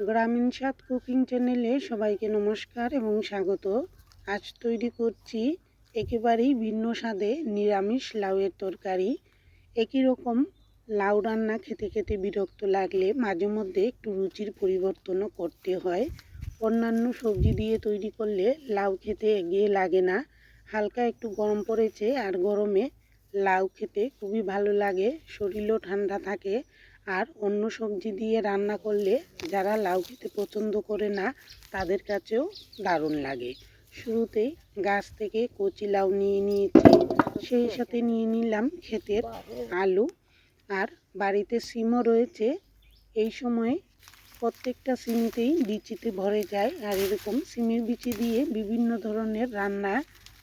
গ্রামীণ স্বাদ কুকিং চ্যানেলে সবাইকে নমস্কার এবং স্বাগত। আজ তৈরি করছি একেবারেই ভিন্ন স্বাদে নিরামিষ লাউয়ের তরকারি। একই রকম লাউ রান্না খেতে খেতে বিরক্ত লাগলে মাঝে মধ্যে একটু রুচির পরিবর্তনও করতে হয়। অন্যান্য সবজি দিয়ে তৈরি করলে লাউ খেতে এগিয়ে লাগে না। হালকা একটু গরম পড়েছে আর গরমে লাউ খেতে খুবই ভালো লাগে। শরীরও ঠান্ডা থাকে। আর অন্য সবজি দিয়ে রান্না করলে যারা লাউ খেতে পছন্দ করে না, তাদের কাছেও দারুণ লাগে। শুরুতেই গাছ থেকে কচি লাউ নিয়ে নিয়েছি, সেই সাথে নিয়ে নিলাম ক্ষেতের আলু। আর বাড়িতে সিমও রয়েছে, এই সময় প্রত্যেকটা সিমিতেই বিচিতে ভরে যায়, আর এরকম সিমের বিচি দিয়ে বিভিন্ন ধরনের রান্না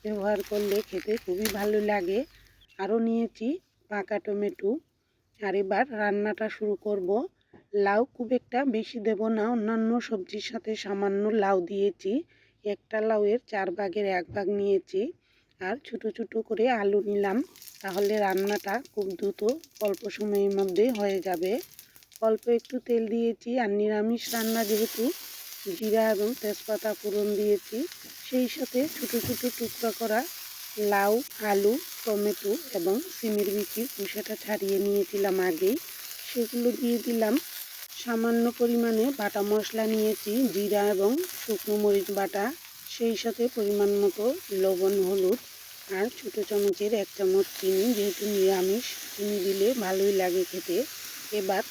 ব্যবহার করলে খেতে খুবই ভালো লাগে। আরও নিয়েছি পাকা টমেটো আর এবার রান্নাটা শুরু করব। লাউ খুব একটা বেশি দেব না, অন্যান্য সবজির সাথে সামান্য লাউ দিয়েছি। একটা লাউয়ের চার ভাগের এক ভাগ নিয়েছি আর ছোট ছোট করে আলু নিলাম। তাহলে রান্নাটা খুব দ্রুত অল্প সময়ের মধ্যে হয়ে যাবে। অল্প একটু তেল দিয়েছি আর নিরামিষ রান্না যেহেতু, জিরা এবং তেজপাতা ফোড়ন দিয়েছি, সেই সাথে ছোট ছোট টুকরা করা লাউ, আলু, টমেটো এবং সিমের বিচির কুসাটা ছাড়িয়ে নিয়েছিলাম আগেই। সেগুলো দিয়ে দিলাম। সামান্য পরিমাণে বাটা মশলা নিয়েছি, জিরা এবং শুকনো মরিচ বাটা, সেই সাথে পরিমাণ মতো লবণ, হলুদ আর ছোটো চামচের এক চামচ চিনি, যেহেতু নিরামিষ। চিনি দিলে ভালোই লাগে খেতে। এবার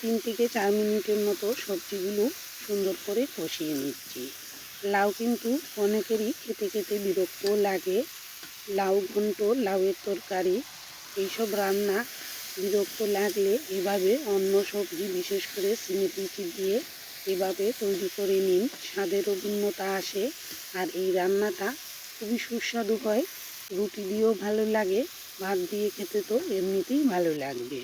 তিন থেকে চার মিনিটের মতো সবজিগুলো সুন্দর করে কষিয়ে নিচ্ছি। লাউ কিন্তু অনেকেরই খেতে খেতে বিরক্ত লাগে। লাউ ঘন্ট, লাউয়ের তরকারি, এইসব রান্না বিরক্ত লাগলে এভাবে অন্য সবজি, বিশেষ করে সিমের বিচি দিয়ে এভাবে তৈরি করে নিন। স্বাদেরও ভিন্নতা আসে আর এই রান্নাটা খুবই সুস্বাদু হয়। রুটি দিয়েও ভালো লাগে, ভাত দিয়ে খেতে তো এমনিতেই ভালো লাগবে।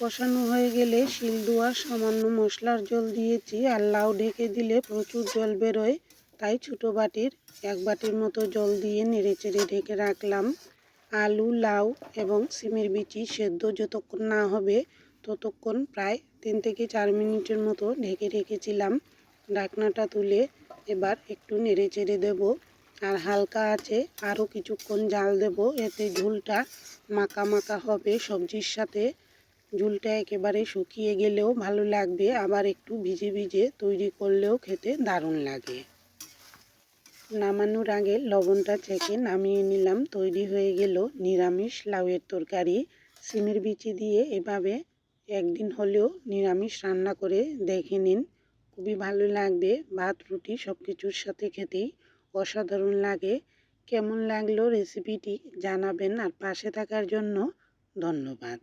কষানো হয়ে গেলে শিল সামান্য মশলার জল দিয়েছি আর লাউ ঢেকে দিলে প্রচুর জল বেরোয়। তাই ছোটো বাটির এক বাটির মতো জল দিয়ে নেড়ে চেড়ে ঢেকে রাখলাম। আলু, লাউ এবং সিমের বিচি সেদ্ধ যতক্ষণ না হবে ততক্ষণ প্রায় তিন থেকে চার মিনিটের মতো ঢেকে রেখেছিলাম। ঢাকনাটা তুলে এবার একটু নেড়ে চেড়ে দেবো আর হালকা আছে আরও কিছুক্ষণ জাল দেব। এতে ঝুলটা মাখা মাখা হবে। সবজির সাথে ঝুলটা একেবারে শুকিয়ে গেলেও ভালো লাগবে। আবার একটু ভিজে ভিজে তৈরি করলেও খেতে দারুণ লাগে। নামানোর আগে লবণটা চেকে নামিয়ে নিলাম। তৈরি হয়ে গেল নিরামিষ লাউয়ের তরকারি। সিমের বিচি দিয়ে এভাবে একদিন হলেও নিরামিষ রান্না করে দেখে নিন। খুবই ভালো লাগবে। ভাত, রুটি সব কিছুর সাথে খেতেই অসাধারণ লাগে। কেমন লাগল রেসিপিটি জানাবেন আর পাশে থাকার জন্য ধন্যবাদ।